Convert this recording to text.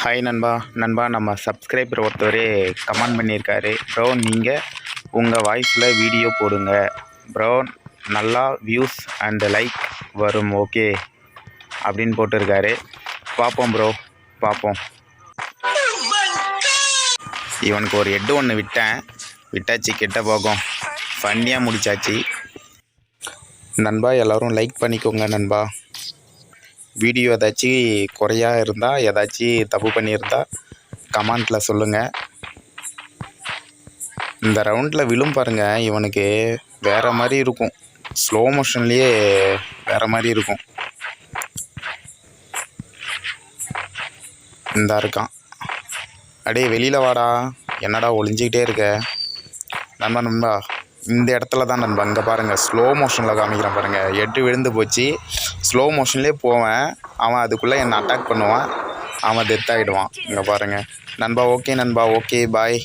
Hi நண்பா. நண்பா நம்ம சப்ஸ்கிரைபர் ஒருத்தர் கமெண்ட் பண்ணியிருக்காரு. ப்ரோ நீங்கள் உங்கள் வாய்ஸில் வீடியோ போடுங்க. ப்ரோ நல்லா வியூஸ் அண்ட் லைக் வரும் ஓகே அப்படின்னு போட்டிருக்காரு. பார்ப்போம் ப்ரோ பார்ப்போம். இவனுக்கு ஒரு ஹெட்டு ஒன்று விட்டேன். விட்டாச்சு கெட்ட போகும். ஃபன்னியாக முடிச்சாச்சு. நண்பா எல்லோரும் லைக் பண்ணிக்கோங்க நண்பா. வீடியோ ஏதாச்சும் குறையா இருந்தால் ஏதாச்சும் தப்பு பண்ணியிருந்தா கமெண்ட்டில் சொல்லுங்கள் இந்த ரவுண்டில் விழும் பாருங்கள் இவனுக்கு வேறு மாதிரி இருக்கும். ஸ்லோ மோஷன்லேயே வேறு மாதிரி இருக்கும். இந்த இருக்கான். அடே வெளியில் வாடா. என்னடா ஒளிஞ்சிக்கிட்டே இருக்க. நண்பா நண்பா. இந்த இடத்துல தான் நண்பா. இங்கே பாருங்கள் ஸ்லோ மோஷனில் காமிக்கிறேன் பாருங்கள் எட்டு விழுந்து போச்சு. ஸ்லோ மோஷன்லேயே போவேன். அவன் அதுக்குள்ளே என்னை அட்டாக் பண்ணுவான். அவன் டெத் ஆகிடுவான் இங்கே பாருங்கள் நண்பா ஓகே நண்பா ஓகே பாய்